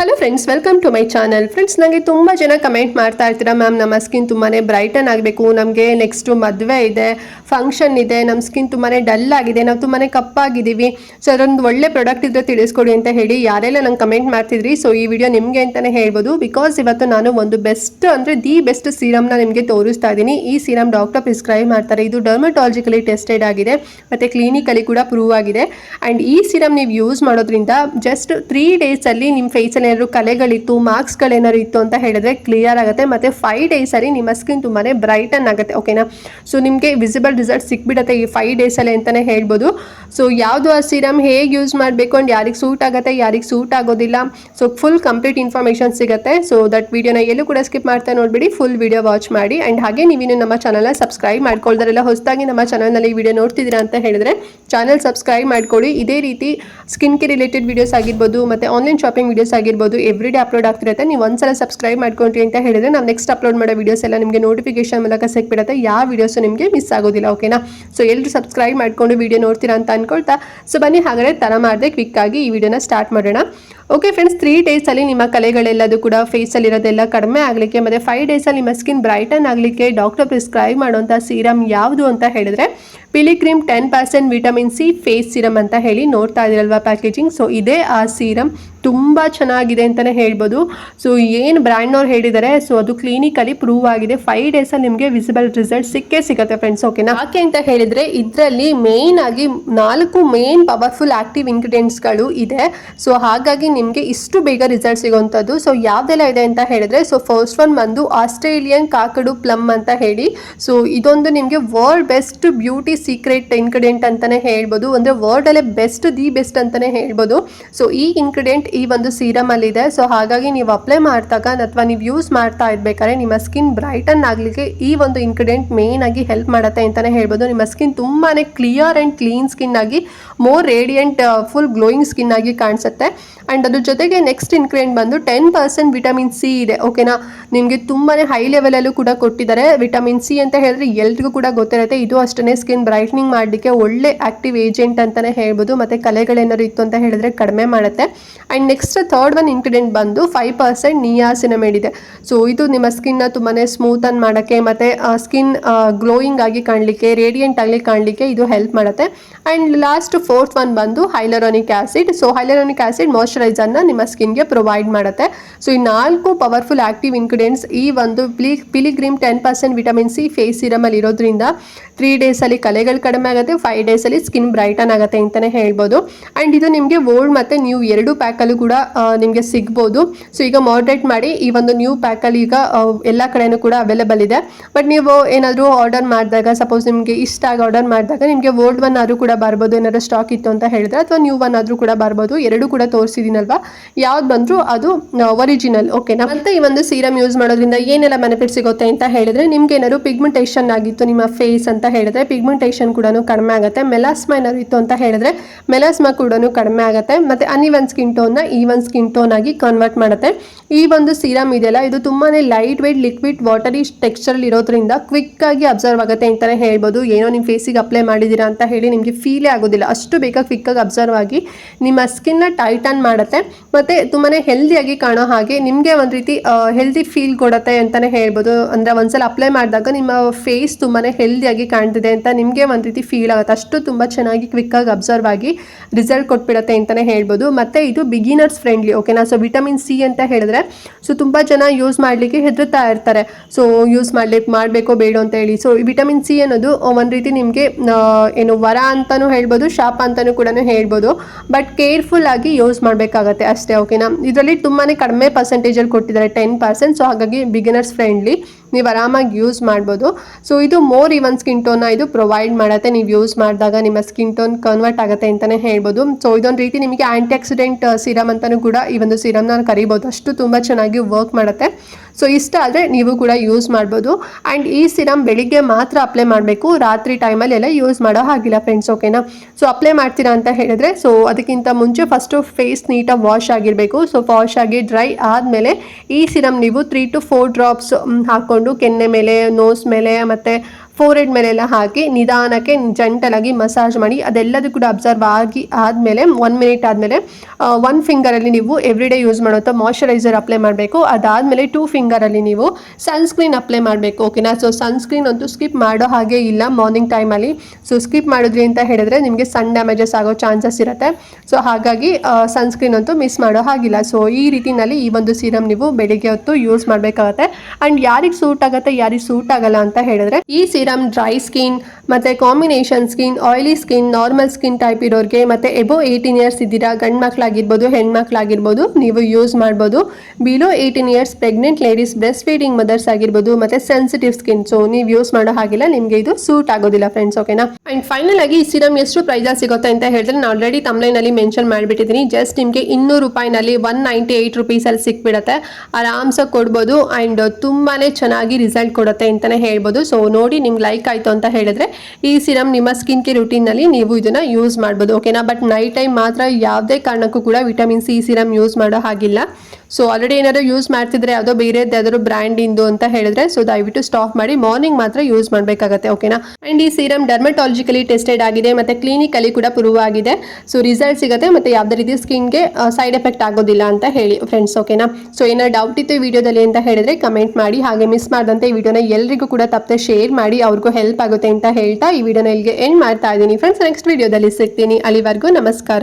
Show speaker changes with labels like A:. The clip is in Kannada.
A: Hello friends welcome to my channel friends ನನಗೆ ತುಂಬ ಜನ ಕಮೆಂಟ್ ಮಾಡ್ತಾ ಇರ್ತೀರಾ. ಮ್ಯಾಮ್ ನಮ್ಮ ಸ್ಕಿನ್ ತುಂಬಾ ಬ್ರೈಟನ್ ಆಗಬೇಕು. ನಮಗೆ ನೆಕ್ಸ್ಟು ಮದುವೆ ಇದೆ ಫಂಕ್ಷನ್ ಇದೆ ನಮ್ಮ ಸ್ಕಿನ್ ತುಂಬಾ ಡಲ್ ಆಗಿದೆ, ನಾವು ತುಂಬಾ ಕಪ್ಪಾಗಿದ್ದೀವಿ. ಸೊ ಅದೊಂದು ಒಳ್ಳೆ ಪ್ರಾಡಕ್ಟ್ ಇದ್ರೆ ತಿಳಿಸ್ಕೊಡಿ ಅಂತ ಹೇಳಿ ಯಾರೆಲ್ಲ ನಂಗೆ ಕಮೆಂಟ್ ಮಾಡ್ತಿದ್ರಿ. ಸೊ ಈ ವಿಡಿಯೋ ನಿಮಗೆ ಅಂತಲೇ ಹೇಳ್ಬೋದು. ಬಿಕಾಸ್ ಇವತ್ತು ನಾನು ಒಂದು ಬೆಸ್ಟ್ ಅಂದರೆ ದಿ ಬೆಸ್ಟ್ ಸೀರಮ್ನ ನಿಮಗೆ ತೋರಿಸ್ತಾ ಇದ್ದೀನಿ. ಈ ಸೀರಮ್ ಡಾಕ್ಟರ್ ಪ್ರಿಸ್ಕ್ರೈಬ್ ಮಾಡ್ತಾರೆ. ಇದು ಡರ್ಮಟಾಲಜಿಕಲಿ ಟೆಸ್ಟೆಡ್ ಆಗಿದೆ. ಮತ್ತು ಕ್ಲಿನಿಕಲಿ ಕೂಡ ಪ್ರೂವ್ ಆಗಿದೆ. ಆ್ಯಂಡ್ ಈ ಸೀರಮ್ ನೀವು ಯೂಸ್ ಮಾಡೋದ್ರಿಂದ ಜಸ್ಟ್ ತ್ರೀ ಡೇಸಲ್ಲಿ ನಿಮ್ಮ ಫೇಸಲ್ಲಿ ಏನಾದ್ರು ಕಲೆಗಳಿತ್ತು, ಮಾರ್ಕ್ಸ್ಗಳೇನಾದ್ರು ಇತ್ತು ಅಂತ ಹೇಳಿದ್ರೆ ಕ್ಲಿಯರ್ ಆಗುತ್ತೆ. ಮತ್ತೆ ಫೈವ್ ಡೇಸಲ್ಲಿ ನಿಮ್ಮ ಸ್ಕಿನ್ ತುಂಬಾ ಬ್ರೈಟನ್ ಆಗುತ್ತೆ ಓಕೆನಾ ಸೊ ನಿಮಗೆ ವಿಸಿಬಲ್ ರಿಸಲ್ಟ್ ಸಿಕ್ಬಿಡುತ್ತೆ ಈ ಫೈವ್ ಡೇಸಲ್ಲಿ ಅಂತಲೇ ಹೇಳ್ಬೋದು. ಸೊ ಯಾವುದು ಆ ಸೀರಮ್ ಹೇಗೆ ಯೂಸ್ ಮಾಡಬೇಕು ಅಂಡ್ ಯಾರಿಗೆ ಸೂಟ್ ಆಗುತ್ತೆ, ಯಾರಿಗೆ ಸೂಟ್ ಆಗೋದಿಲ್ಲ. ಸೊ ಫುಲ್ ಕಂಪ್ಲೀಟ್ ಇನ್ಫಾರ್ಮೇಷನ್ ಸಿಗುತ್ತೆ. ಸೊ ದಟ್ ವಿಡಿಯೋನ ಎಲ್ಲೂ ಕೂಡ ಸ್ಕಿಪ್ ಮಾಡ್ತಾ ನೋಡ್ಬಿಡಿ ಫುಲ್ ವಿಡಿಯೋ ವಾಚ್ ಮಾಡಿ. ಆ್ಯಂಡ್ ಹಾಗೆ ನೀವಿನ್ನು ನಮ್ಮ ಚಾನಲ್ನ ಸಬ್ಸ್ಕ್ರೈಬ್ ಮಾಡ್ಕೊಳ್ದಾರೆಲ್ಲ ಹೊಸದಾಗಿ ನಮ್ಮ ಚಾನಲ್ನಲ್ಲಿ ವಿಡಿಯೋ ನೋಡ್ತಿದ್ದೀರಾ ಅಂತ ಹೇಳಿದ್ರೆ ಚಾನಲ್ ಸಬ್ಸ್ಕ್ರೈಬ್ ಮಾಡ್ಕೊಳ್ಳಿ. ಇದೇ ರೀತಿ ಸ್ಕಿನ್ ಕೇರ್ ರಿಲೇಟೆಡ್ ವೀಡಿಯೋಸ್ ಆಗಿರ್ಬೋದು, ಮತ್ತು ಆನ್ಲೈನ್ ಶಾಪಿಂಗ್ ವೀಡಿಯೋಸ್ ಆಗಿರ್ಬೋದು ಎವ್ರಿ ಡೇ ಅಪ್ಲೋಡ್ ಆಗ್ತಿರುತ್ತೆ. ನೀವು ಒಂದ್ಸಲ ಸಬ್ಸ್ಕ್ರೈಬ್ ಮಾಡ್ಕೊಂಡ್ರಿ ಅಂತ ಹೇಳಿದ್ರೆ ನಾವು ನೆಕ್ಸ್ಟ್ ಅಪ್ಲೋಡ್ ಮಾಡೋ ವೀಡಿಯೋಸ್ ಎಲ್ಲ ನಿಮಗೆ ನೋಟಿಫಿಕೇಶನ್ ಮೂಲಕ ಸಿಕ್ಬಿಡುತ್ತೆ. ಯಾವ ವೀಡಿಯೋಸ್ ನಿಮಗೆ ಮಿಸ್ ಆಗೋದಿಲ್ಲ ಓಕೆನಾ ಸೊ ಎಲ್ಲರೂ ಸಬ್ಸ್ಕ್ರೈಬ್ ಮಾಡ್ಕೊಂಡು ವಿಡಿಯೋ ನೋಡ್ತೀರಾ ಅಂತ ಅನ್ಕೊಳ್ತಾ. ಸೊ ಬನ್ನಿ ಹಾಗಾದ್ರೆ ತರ ಮಾಡಿದೆ ಕ್ವಿಕ್ ಆಗಿ ಈ ವಿಡಿಯೋನ ಸ್ಟಾರ್ಟ್ ಮಾಡೋಣ. ಓಕೆ ಫ್ರೆಂಡ್ಸ್ ತ್ರೀ ಡೇಸಲ್ಲಿ ನಿಮ್ಮ ಕಲೆಗಳೆಲ್ಲದು ಕೂಡ ಫೇಸಲ್ಲಿರೋದೆಲ್ಲ ಕಡಿಮೆ ಆಗಲಿಕ್ಕೆ ಮತ್ತು ಫೈವ್ ಡೇಸಲ್ಲಿ ನಿಮ್ಮ ಸ್ಕಿನ್ ಬ್ರೈಟನ್ ಆಗಲಿಕ್ಕೆ ಡಾಕ್ಟರ್ ಪ್ರಿಸ್ಕ್ರೈಬ್ ಮಾಡುವಂಥ ಸೀರಮ್ ಯಾವುದು ಅಂತ ಹೇಳಿದ್ರೆ ಪಿಲಿ cream ten percent vitamin C face serum ಅಂತ ಹೇಳಿ ನೋಡ್ತಾ ಇದ್ದೀರಲ್ವಾ ಪ್ಯಾಕೇಜಿಂಗ್ ಸೊ ಇದೇ ಆ ಸೀರಮ್ ತುಂಬ ಚೆನ್ನಾಗಿದೆ ಅಂತಲೇ ಹೇಳ್ಬೋದು. ಸೊ ಏನು ಬ್ರ್ಯಾಂಡ್ನವ್ರು ಹೇಳಿದ್ದಾರೆ ಸೊ ಅದು ಕ್ಲಿನಿಕಲಿ ಪ್ರೂವ್ ಆಗಿದೆ. ಫೈವ್ ಡೇಸಲ್ಲಿ ನಿಮಗೆ ವಿಸಿಬಲ್ ರಿಸಲ್ಟ್ ಸಿಕ್ಕೇ ಸಿಗುತ್ತೆ ಫ್ರೆಂಡ್ಸ್ ಓಕೆನಾ ಯಾಕೆ ಅಂತ ಹೇಳಿದರೆ ಇದರಲ್ಲಿ ಮೇನ್ ಆಗಿ ನಾಲ್ಕು ಮೇನ್ ಪವರ್ಫುಲ್ ಆಕ್ಟಿವ್ ಇಂಗ್ರೀಡಿಯೆಂಟ್ಸ್ಗಳು ಇದೆ. ಸೊ ಹಾಗಾಗಿ ನಿಮಗೆ ಇಷ್ಟು ಬೇಗ ರಿಸಲ್ಟ್ ಸಿಗೋವಂಥದ್ದು. ಸೊ ಯಾವುದೆಲ್ಲ ಇದೆ ಅಂತ ಹೇಳಿದ್ರೆ ಸೊ ಫಸ್ಟ್ ಒನ್ ಬಂದು ಆಸ್ಟ್ರೇಲಿಯನ್ ಕಾಕಡು ಪ್ಲಮ್ ಅಂತ ಹೇಳಿ. ಸೊ ಇದೊಂದು ನಿಮಗೆ world best beauty secret ingredient ಅಂತಲೇ ಹೇಳ್ಬೋದು. ಅಂದರೆ ವರ್ಲ್ಡಲ್ಲೇ ಬೆಸ್ಟ್ ದಿ ಬೆಸ್ಟ್ ಅಂತಲೇ ಹೇಳ್ಬೋದು. ಸೊ ಈ ಇನ್ಗ್ರೀಡಿಯೆಂಟ್ ಈ ಒಂದು ಸೀರಮ್ ಅಲ್ಲಿ ಇದೆ ಸೊ ಹಾಗಾಗಿ ನೀವು ಅಪ್ಲೈ ಮಾಡಿದಾಗ ಅಥವಾ ನೀವು ಯೂಸ್ ಮಾಡ್ತಾ ಇರ್ಬೇಕಾದ್ರೆ ನಿಮ್ಮ ಸ್ಕಿನ್ ಬ್ರೈಟನ್ ಆಗಲಿಕ್ಕೆ ಈ ಒಂದು ಇನ್ಗ್ರೀಡಿಯೆಂಟ್ ಮೇನ್ ಆಗಿ ಹೆಲ್ಪ್ ಮಾಡುತ್ತೆ ಅಂತಲೇ ಹೇಳ್ಬೋದು. ನಿಮ್ಮ ಸ್ಕಿನ್ ತುಂಬಾ ಕ್ಲಿಯರ್ ಆ್ಯಂಡ್ ಕ್ಲೀನ್ ಸ್ಕಿನ್ ಆಗಿ more radiant full glowing skin ಆಗಿ ಕಾಣಿಸುತ್ತೆ. ಆ್ಯಂಡ್ ಅದ್ರ ಜೊತೆಗೆ ನೆಕ್ಸ್ಟ್ ಇನ್ಗ್ರೀಡಿಯೆಂಟ್ ಬಂದು ಟೆನ್ ಪರ್ಸೆಂಟ್ ವಿಟಮಿನ್ ಸಿ ಇದೆ ಓಕೆನಾ ನಿಮಗೆ ತುಂಬಾ ಹೈ ಲೆವೆಲಲ್ಲೂ ಕೂಡ ಕೊಟ್ಟಿದ್ದಾರೆ. ವಿಟಮಿನ್ ಸಿ ಅಂತ ಹೇಳಿದ್ರೆ ಎಲ್ರಿಗೂ ಕೂಡ ಗೊತ್ತಿರುತ್ತೆ. ಇದು ಅಷ್ಟೇ ಸ್ಕಿನ್ ಬ್ರೈಟ್ನಿಂಗ್ ಮಾಡಲಿಕ್ಕೆ ಒಳ್ಳೆ ಆಕ್ಟಿವ್ ಏಜೆಂಟ್ ಅಂತಲೇ ಹೇಳ್ಬೋದು. ಮತ್ತು ಕಲೆಗಳೇನಾದ್ರು ಇತ್ತು ಅಂತ ಹೇಳಿದ್ರೆ ಕಡಿಮೆ ಮಾಡುತ್ತೆ. And next third one ingredient ಬಂದು ಫೈವ್ ಪರ್ಸೆಂಟ್ ನಿಯಾಸಿನಮೇಡ್ ಇದೆ. ಸೊ ಇದು ನಿಮ್ಮ ಸ್ಕಿನ್ನ ತುಂಬಾ ಸ್ಮೂತನ್ ಮಾಡೋಕ್ಕೆ ಮತ್ತು ಸ್ಕಿನ್ ಗ್ಲೋಯಿಂಗ್ ಆಗಿ ಕಾಣಲಿಕ್ಕೆ ರೇಡಿಯಂಟ್ ಆಗಲಿ ಕಾಣಲಿಕ್ಕೆ ಇದು ಹೆಲ್ಪ್ ಮಾಡುತ್ತೆ. ಆ್ಯಂಡ್ ಲಾಸ್ಟ್ ಫೋರ್ತ್ ಒನ್ ಬಂದು hyaluronic acid so hyaluronic acid ಮಾಯಶ್ಚರೈಸರ್ನ ನಿಮ್ಮ ಸ್ಕಿನ್ಗೆ ಪ್ರೊವೈಡ್ ಮಾಡುತ್ತೆ. ಸೊ ಈ ನಾಲ್ಕು ಪವರ್ಫುಲ್ ಆಕ್ಟಿವ್ ಇಂಗ್ರೀಡಿಯೆಂಟ್ಸ್ ಈ ಒಂದು ಪಿಲಿ Pilgrim ten percent vitamin C face ಸಿರಮಲ್ಲಿ ಇರೋದ್ರಿಂದ ತ್ರೀ ಡೇಸಲ್ಲಿ ಕಲೆಗಳು ಕಡಿಮೆ ಆಗುತ್ತೆ ಫೈವ್ ಡೇಸಲ್ಲಿ ಸ್ಕಿನ್ ಬ್ರೈಟನ್ ಆಗುತ್ತೆ ಅಂತಲೇ ಹೇಳ್ಬೋದು. ಆ್ಯಂಡ್ ಇದು ನಿಮಗೆ ಓಲ್ಡ್ ಮತ್ತು ನ್ಯೂ ಎರಡು ಪ್ಯಾಕಲ್ಲೂ ಕೂಡ ನಿಮಗೆ ಸಿಗ್ಬೋದು. ಸೊ ಈಗ ಮಾಡ್ರೇಟ್ ಮಾಡಿ ಈ ಒಂದು ನ್ಯೂ ಪ್ಯಾಕಲ್ಲಿ ಈಗ ಎಲ್ಲ ಕಡೆನೂ ಕೂಡ ಅವೈಲೇಬಲ್ ಇದೆ. ಬಟ್ ನೀವು ಏನಾದರೂ ಆರ್ಡರ್ ಮಾಡಿದಾಗ ಸಪೋಸ್ ನಿಮಗೆ ಇಷ್ಟ ಆಗಿ ಆರ್ಡರ್ ಮಾಡಿದಾಗ ನಿಮಗೆ ಓಲ್ಡ್ ಒನ್ ಆದರೂ ಕೂಡ ಬರ್ಬೋದು, ಏನಾದರೂ ಸ್ಟಾಕ್ ಇತ್ತು ಅಂತ ಹೇಳಿದ್ರೆ, ಅಥವಾ ನ್ಯೂ ಒನ್ ಆದರೂ ಕೂಡ ಬರ್ಬೋದು, ಎರಡು ಕೂಡ ತೋರಿಸಿದ್ದೀನಲ್ವಾ ಯಾವ್ದು ಬಂದರೂ ಅದು ಒರಿಜಿನಲ್ ಓಕೆನಾ ಮತ್ತೆ ಈ ಒಂದು ಸೀರಮ್ ಯೂಸ್ ಮಾಡೋದ್ರಿಂದ ಏನೆಲ್ಲ ಬೆನಿಫಿಟ್ ಸಿಗುತ್ತೆ ಅಂತ ಹೇಳಿದ್ರೆ ನಿಮ್ಗೆ ಏನಾದ್ರು ಪಿಗ್ಮೆಂಟೇಷನ್ ಆಗಿತ್ತು ನಿಮ್ಮ ಫೇಸ್ ಅಂತ ಹೇಳಿದ್ರೆ ಪಿಗ್ಮೆಂಟೇಷನ್ ಕೂಡ ಕಡಿಮೆ ಆಗುತ್ತೆ. ಮೆಲಾಸ್ಮಾ ಏನಾದ್ರು ಇತ್ತು ಅಂತ ಹೇಳಿದ್ರೆ ಮೆಲಾಸ್ಮಾ ಕೂಡ ಕಡಿಮೆ ಆಗುತ್ತೆ. ಮತ್ತೆ ಅನಿವನ್ ಸ್ಕಿನ್ ಟೋನ್ನ ಈವನ್ ಸ್ಕಿನ್ ಟೋನ್ ಆಗಿ ಕನ್ವರ್ಟ್ ಮಾಡುತ್ತೆ. ಈ ಒಂದು ಸೀರಮ್ ಇದೆಯಲ್ಲ ಇದು ತುಂಬಾನೇ light white liquid watery texture ಇರೋದ್ರಿಂದ ಕ್ವಿಕ್ ಆಗಿ ಅಬ್ಸರ್ವ್ ಆಗುತ್ತೆ ಅಂತಾನೆ ಹೇಳ್ಬೋದು. ಏನೋ ನಿಮ್ಮ ಫೇಸಿಗೆ ಅಪ್ಲೈ ಮಾಡಿದೀರಾ ಅಂತ ಹೇಳಿ ನಿಮಗೆ ಫೀಲೇ ಆಗೋದಿಲ್ಲ. ಅಷ್ಟು ಬೇಗ ಕ್ವಿಕ್ ಆಗಿ ಅಬ್ಸರ್ವ್ ಆಗಿ ನಿಮ್ಮ ಸ್ಕಿನ್ನ ಟೈಟನ್ ಮಾಡುತ್ತೆ. ಮತ್ತೆ ತುಂಬಾನೇ ಹೆಲ್ದಿಯಾಗಿ ಕಾಣೋ ನಿಮಗೆ ಒಂದು ರೀತಿ ಹೆಲ್ದಿ ಫೀಲ್ ಕೊಡುತ್ತೆ ಅಂತಲೇ ಹೇಳ್ಬೋದು. ಅಂದರೆ ಒಂದ್ಸಲ ಅಪ್ಲೈ ಮಾಡಿದಾಗ ನಿಮ್ಮ ಫೇಸ್ ತುಂಬಾ ಹೆಲ್ದಿಯಾಗಿ ಕಾಣ್ತಿದೆ ಅಂತ ನಿಮಗೆ ಒಂದು ರೀತಿ ಫೀಲ್ ಆಗುತ್ತೆ. ಅಷ್ಟು ತುಂಬ ಚೆನ್ನಾಗಿ ಕ್ವಿಕ್ಕಾಗಿ ಅಬ್ಸರ್ವ್ ಆಗಿ ರಿಸಲ್ಟ್ ಕೊಟ್ಬಿಡುತ್ತೆ ಅಂತಲೇ ಹೇಳ್ಬೋದು. ಮತ್ತು ಇದು ಬಿಗಿನರ್ಸ್ ಫ್ರೆಂಡ್ಲಿ ಓಕೆನಾ ಸೊ ವಿಟಮಿನ್ ಸಿ ಅಂತ ಹೇಳಿದ್ರೆ ಸೊ ತುಂಬ ಜನ ಯೂಸ್ ಮಾಡಲಿಕ್ಕೆ ಹೆದರ್ತಾ ಇರ್ತಾರೆ. ಸೊ ಯೂಸ್ ಮಾಡ್ಲಿಕ್ಕೆ ಮಾಡಬೇಕೋ ಬೇಡ ಅಂತ ಹೇಳಿ. ಸೊ ವಿಟಮಿನ್ ಸಿ ಅನ್ನೋದು ಒಂದು ರೀತಿ ನಿಮಗೆ ಏನು ವರ ಅಂತಲೂ ಹೇಳ್ಬೋದು, ಶಾಪ ಅಂತಲೂ ಕೂಡ ಹೇಳ್ಬೋದು. ಬಟ್ ಕೇರ್ಫುಲ್ ಆಗಿ ಯೂಸ್ ಮಾಡಬೇಕಾಗತ್ತೆ ಅಷ್ಟೇ ಓಕೆನಾ ಇದರಲ್ಲಿ ತುಂಬಾ ಕಡಿಮೆ ಪರ್ಸೆಂಟೇಜಲ್ಲಿ ಕೊಟ್ಟಿದ್ದಾರೆ ಟೆನ್ ಪರ್ಸೆಂಟ್ ಸೊ ಹಾಗಾಗಿ ಬಿಗಿನರ್ಸ್ ಫ್ರೆಂಡ್ಲಿ ನೀವು ಆರಾಮಾಗಿ ಯೂಸ್ ಮಾಡ್ಬೋದು. ಸೊ ಇದು ಮೋರ್ ಇವನ್ ಸ್ಕಿನ್ ಟೋನ್ನ ಇದು ಪ್ರೊವೈಡ್ ಮಾಡುತ್ತೆ. ನೀವು ಯೂಸ್ ಮಾಡಿದಾಗ ನಿಮ್ಮ ಸ್ಕಿನ್ ಟೋನ್ ಕನ್ವರ್ಟ್ ಆಗುತ್ತೆ ಅಂತಲೇ ಹೇಳ್ಬೋದು. ಸೊ ಇದೊಂದು ರೀತಿ ನಿಮಗೆ ಆ್ಯಂಟಿ ಆಕ್ಸಿಡೆಂಟ್ ಸಿರಮ್ ಅಂತಲೂ ಕೂಡ ಈ ಒಂದು ಸಿರಮ್ನ ಕರಿಬೋದು. ಅಷ್ಟು ತುಂಬ ಚೆನ್ನಾಗಿ ವರ್ಕ್ ಮಾಡುತ್ತೆ. ಸೊ ಇಷ್ಟ ಆದರೆ ನೀವು ಕೂಡ ಯೂಸ್ ಮಾಡ್ಬೋದು. ಆ್ಯಂಡ್ ಈ ಸಿರಮ್ ಬೆಳಿಗ್ಗೆ ಮಾತ್ರ ಅಪ್ಲೈ ಮಾಡಬೇಕು. ರಾತ್ರಿ ಟೈಮಲ್ಲಿ ಎಲ್ಲ ಯೂಸ್ ಮಾಡೋ ಹಾಗಿಲ್ಲ ಫ್ರೆಂಡ್ಸ್ ಓಕೆನಾ ಸೊ ಅಪ್ಲೈ ಮಾಡ್ತೀರಾ ಅಂತ ಹೇಳಿದ್ರೆ ಸೊ ಅದಕ್ಕಿಂತ ಮುಂಚೆ ಫಸ್ಟು ಫೇಸ್ ನೀಟಾಗಿ ವಾಶ್ ಆಗಿರಬೇಕು. ಸೊ ವಾಶ್ ಆಗಿ ಡ್ರೈ ಆದಮೇಲೆ ಈ ಸಿರಮ್ ನೀವು ತ್ರೀ ಟು ಫೋರ್ ಡ್ರಾಪ್ಸ್ ಹಾಕ್ಕೊಂಡು ಕೆನ್ನೆ ಮೇಲೆ ನೋಸ್ ಮೇಲೆ, ಮತ್ತು ಫೋರ್ ಹೆಡ್ ಮೇಲೆಲ್ಲ ಹಾಕಿ ನಿಧಾನಕ್ಕೆ ಜಂಟಲಾಗಿ ಮಸಾಜ್ ಮಾಡಿ ಅದೆಲ್ಲದೂ ಕೂಡ ಅಬ್ಸರ್ವ್ ಆಗಿ ಆದಮೇಲೆ ಒನ್ ಮಿನಿಟ್ ಆದಮೇಲೆ ಒನ್ ಫಿಂಗರಲ್ಲಿ ನೀವು ಎವ್ರಿ ಡೇ ಯೂಸ್ ಮಾಡುವಂಥ ಮಾಯಶ್ಚರೈಸರ್ ಅಪ್ಲೈ ಮಾಡಬೇಕು. ಅದಾದಮೇಲೆ ಟೂ ಫಿಂಗರಲ್ಲಿ ನೀವು ಸನ್ಸ್ಕ್ರೀನ್ ಅಪ್ಲೈ ಮಾಡಬೇಕು ಓಕೆನಾ ಸೊ ಸನ್ಸ್ಕ್ರೀನ್ ಅಂತೂ ಸ್ಕಿಪ್ ಮಾಡೋ ಹಾಗೆ ಇಲ್ಲ ಮಾರ್ನಿಂಗ್ ಟೈಮಲ್ಲಿ ಸೊ ಸ್ಕಿಪ್ ಮಾಡಿದ್ರಿ ಅಂತ ಹೇಳಿದ್ರೆ ನಿಮಗೆ ಸನ್ ಡ್ಯಾಮೇಜಸ್ ಆಗೋ ಚಾನ್ಸಸ್ ಇರುತ್ತೆ. ಸೊ ಹಾಗಾಗಿ ಸನ್ಸ್ಕ್ರೀನ್ ಅಂತೂ ಮಿಸ್ ಮಾಡೋ ಹಾಗಿಲ್ಲ. ಸೊ ಈ ರೀತಿನಲ್ಲಿ ಈ ಒಂದು ಸೀರಮ್ ನೀವು ಬೆಳಿಗ್ಗೆ ಹೊತ್ತು ಯೂಸ್ ಮಾಡಬೇಕಾಗತ್ತೆ. ಆ್ಯಂಡ್ ಯಾರಿಗೆ ಸೂಟ್ ಆಗುತ್ತೆ, ಯಾರಿಗೆ ಸೂಟ್ ಆಗಲ್ಲ ಅಂತ ಹೇಳಿದ್ರೆ, ಈ ಸೀರಮ್ ಡ್ರೈ ಸ್ಕಿನ್ ಮತ್ತೆ combination skin oily skin normal skin type ಇರೋರಿಗೆ ಮತ್ತೆ ಎಬೋ ಏಯ್ಟೀನ್ ಇಯರ್ಸ್ ಇದ್ದೀರಾ, ಗಂಡು ಮಕ್ಕಳಾಗಿರ್ಬೋದು ಹೆಣ್ಮಕ್ಳಾಗಿರ್ಬೋದು ನೀವು ಯೂಸ್ ಮಾಡ್ಬೋದು. Below eighteen years pregnant ladies breast feeding mothers ಆಗಿರ್ಬೋದು, ಮತ್ತೆ ಸೆನ್ಸಿಟಿವ್ ಸ್ಕಿನ್ ಸೊ ನೀವು ಯೂಸ್ ಮಾಡೋ ಹಾಗಿಲ್ಲ, ನಿಮಗೆ ಇದು ಸೂಟ್ ಆಗೋದಿಲ್ಲ ಫ್ರೆಂಡ್ಸ್ ಓಕೆನಾ ಅಂಡ್ ಫೈನಲ್ ಆಗಿ ಈ ಸಿರಮ್ ಎಷ್ಟು ಪ್ರೈಸಲ್ಲಿ ಸಿಗುತ್ತೆ ಅಂತ ಹೇಳಿದ್ರೆ ನಾನು ಆಲ್ರೆಡಿ ತಮ್ಲೈನಲ್ಲಿ ಮೆನ್ಷನ್ ಮಾಡಿಬಿಟ್ಟಿದ್ದೀನಿ. ಜಸ್ಟ್ ನಿಮಗೆ ಇನ್ನೂರು ರೂಪಾಯಿನಲ್ಲಿ ಒನ್ ನೈಂಟಿ ಏಯ್ಟ್ ರುಪೀಸಲ್ಲಿ ಸಿಕ್ಬಿಡತ್ತೆ. ಆರಾಮ್ಸಾಗಿ ಕೊಡ್ಬೋದು. ಆ್ಯಂಡ್ ತುಂಬಾ ಚೆನ್ನಾಗಿ ರಿಸಲ್ಟ್ ಕೊಡುತ್ತೆ ಅಂತಲೇ ಹೇಳ್ಬೋದು. ಸೊ ನೋಡಿ ನಿಮ್ಗೆ ಲೈಕ್ ಆಯಿತು ಅಂತ ಹೇಳಿದ್ರೆ, ಈ ಸಿರಮ್ ನಿಮ್ಮ ಸ್ಕಿನ್ ಕೇರ್ ರುಟೀನಲ್ಲಿ ನೀವು ಇದನ್ನು ಯೂಸ್ ಮಾಡ್ಬೋದು. ಓಕೆನಾ ಬಟ್ ನೈಟ್ ಟೈಮ್ ಮಾತ್ರ ಯಾವುದೇ ಕಾರಣಕ್ಕೂ ಕೂಡ ವಿಟಮಿನ್ ಸಿ ಸಿರಮ್ ಯೂಸ್ ಮಾಡೋ ಹಾಗಿಲ್ಲ. ಸೊ ಆಲ್ರೆಡಿ ಏನಾದರೂ ಯೂಸ್ ಮಾಡ್ತಿದ್ರೆ ಯಾವುದೋ ಬೇರೆ ಯಾವ್ದಾದ್ರು ಬ್ರ್ಯಾಂಡ್ ಇಂದು ಅಂತ ಹೇಳಿದ್ರೆ ಸೊ ದಯವಿಟ್ಟು ಸ್ಟಾಪ್ ಮಾಡಿ ಮಾರ್ನಿಂಗ್ ಮಾತ್ರ ಯೂಸ್ ಮಾಡಬೇಕಾಗತ್ತೆ. ಓಕೆನಾ ಆ್ಯಂಡ್ ಈ ಸೀರಮ್ ಡರ್ಮಟಾಲಜಿಕಲಿ ಟೆಸ್ಟೆಡ್ ಆಗಿದೆ, ಮತ್ತೆ ಕ್ಲಿನಿಕಲಿ ಕೂಡ ಪ್ರೂವ್ ಆಗಿದೆ. ಸೊ ರಿಸಲ್ಟ್ ಸಿಗುತ್ತೆ, ಮತ್ತೆ ಯಾವುದೇ ರೀತಿ ಸ್ಕಿನ್ಗೆ ಸೈಡ್ ಎಫೆಕ್ಟ್ ಆಗೋದಿಲ್ಲ ಅಂತ ಹೇಳಿ ಫ್ರೆಂಡ್ಸ್ ಓಕೆನಾ ಸೊ ಏನಾದ್ರು ಡೌಟ್ ಇತ್ತು ವಿಡಿಯೋದಲ್ಲಿ ಅಂತ ಹೇಳಿದ್ರೆ ಕಮೆಂಟ್ ಮಾಡಿ ಹಾಗೆ ಮಿಸ್ ಮಾಡಿದಂತೆ ಈ ವಿಡಿಯೋನ ಎಲ್ರಿಗೂ ಕೂಡ ತಪ್ಪದೆ ಶೇರ್ ಮಾಡಿ ಅವ್ರಿಗೂ ಹೆಲ್ಪ್ ಆಗುತ್ತೆ ಅಂತ ಹೇಳ್ತಾ ಈ ವಿಡಿಯೋನ ಇಲ್ಲಿಗೆ ಎಂಡ್ ಮಾಡ್ತಾ ಇದ್ದೀನಿ. ಫ್ರೆಂಡ್ಸ್ ನೆಕ್ಸ್ಟ್ ವಿಡಿಯೋದಲ್ಲಿ ಸಿಗ್ತೀನಿ. ಅಲ್ಲಿವರೆಗೂ ನಮಸ್ಕಾರ.